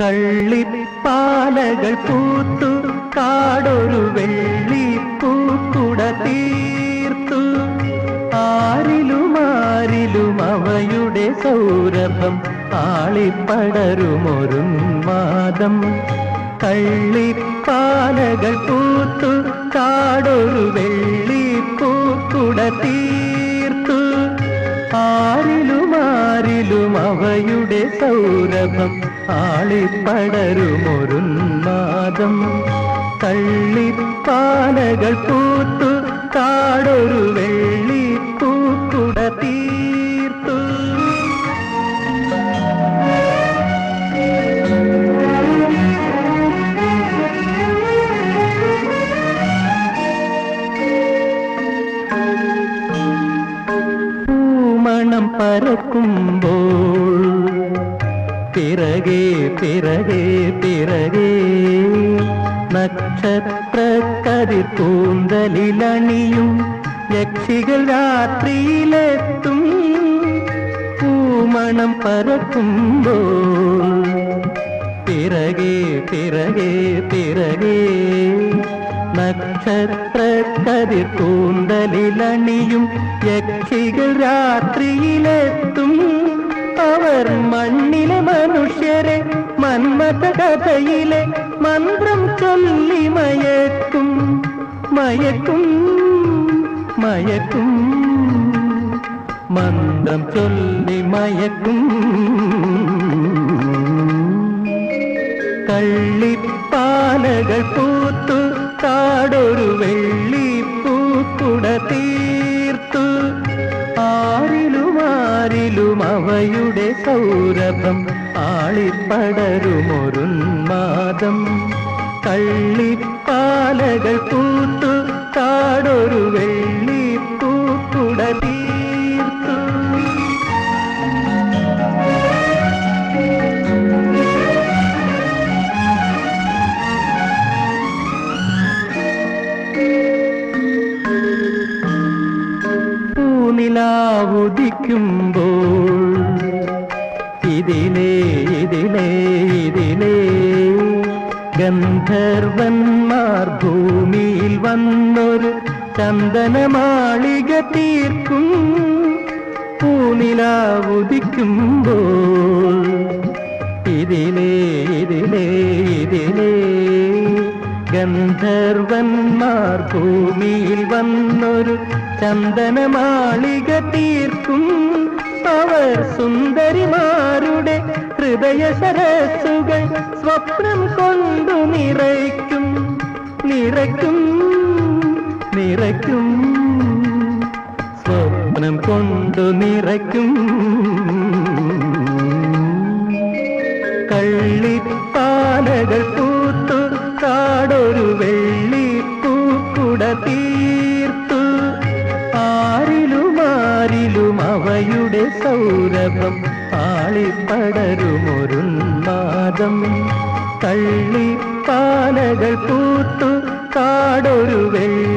കള്ളിപ്പാലകൾ പൂത്തു കാടൊരു വെള്ളി പൂക്കുട തീർത്തു. ആരിലും ആരിലും അവയുടെ സൗരഭം ആളിപ്പടരുമൊരുന്മാദം കള്ളിപ്പാലകൾ പൂത്തു കാടൊരു വെള്ളിപ്പൂക്കുട സൗരഭം ആളിപ്പടരുമൊരുന്മാദം. കള്ളിപ്പാലകൾ പൂത്തു കാടൊരു വെള്ളി തീർത്തു. പൂമണം പരക്കുമ്പോൾ പിറകെ പിറകെ പിറകെ. നക്ഷത്ര കതിർ കൂന്തലിലണിയും യക്ഷികൾ രാത്രിയിലെത്തും. പൂമണം പരക്കുമ്പോൾ പിറകെ പിറകെ പിറകെ. നക്ഷത്ര കതിർ കൂന്തലിലണിയും യക്ഷികൾ രാത്രിയിലെത്തും. അവർ മണ്ണ മന്മത കഥയിലെ മന്ത്രം ചൊല്ലി മയക്കും മയക്കും മയക്കും. മന്ത്രം ചൊല്ലി മയക്കും. കള്ളിപ്പാലകൾ പൂത്തു കാടൊരു വെള്ളിപ്പൂക്കുട തീർത്തു. ആരിലും ആരിലും അവയുടെ സൗരഭം ആളിപ്പടരുമൊരുന്മാദം. കള്ളിപ്പാലകൾ പൂത്തു കാടൊരു വെള്ളിപ്പൂക്കുട തീർത്തു. പൂനിലാവുദിക്കുമ്പോൾ ഇതിലേ ഇതിലേ ഇതിലേ. ഗന്ധർവന്മാർ ഭൂമിയിൽ വന്നൊരു ചന്ദനമാളിക തീർക്കും. പൂനില പൂനിലാവുദിക്കുമ്പോൾ ഇതിലേ ഇതിലേ ഇതിലേ. ഗന്ധർവന്മാർ ഭൂമിയിൽ വന്നൊരു ചന്ദനമാളിക തീർക്കും. അവർ സുന്ദരിമാരുടെ ഹൃദയ സരസുകൾ സ്വപ്നം കൊണ്ടു നിറയ്ക്കും നിറയ്ക്കും നിറയ്ക്കും. സ്വപ്നം കൊണ്ടു നിറയ്ക്കും. കള്ളിപ്പാലകൾ പൂത്തു കാടൊരു വെള്ളിപ്പൂക്കുട തീർത്തു സൗരഭം തള്ളി പാലകൾ പൂത്തു കാടൊരു വെള്ളി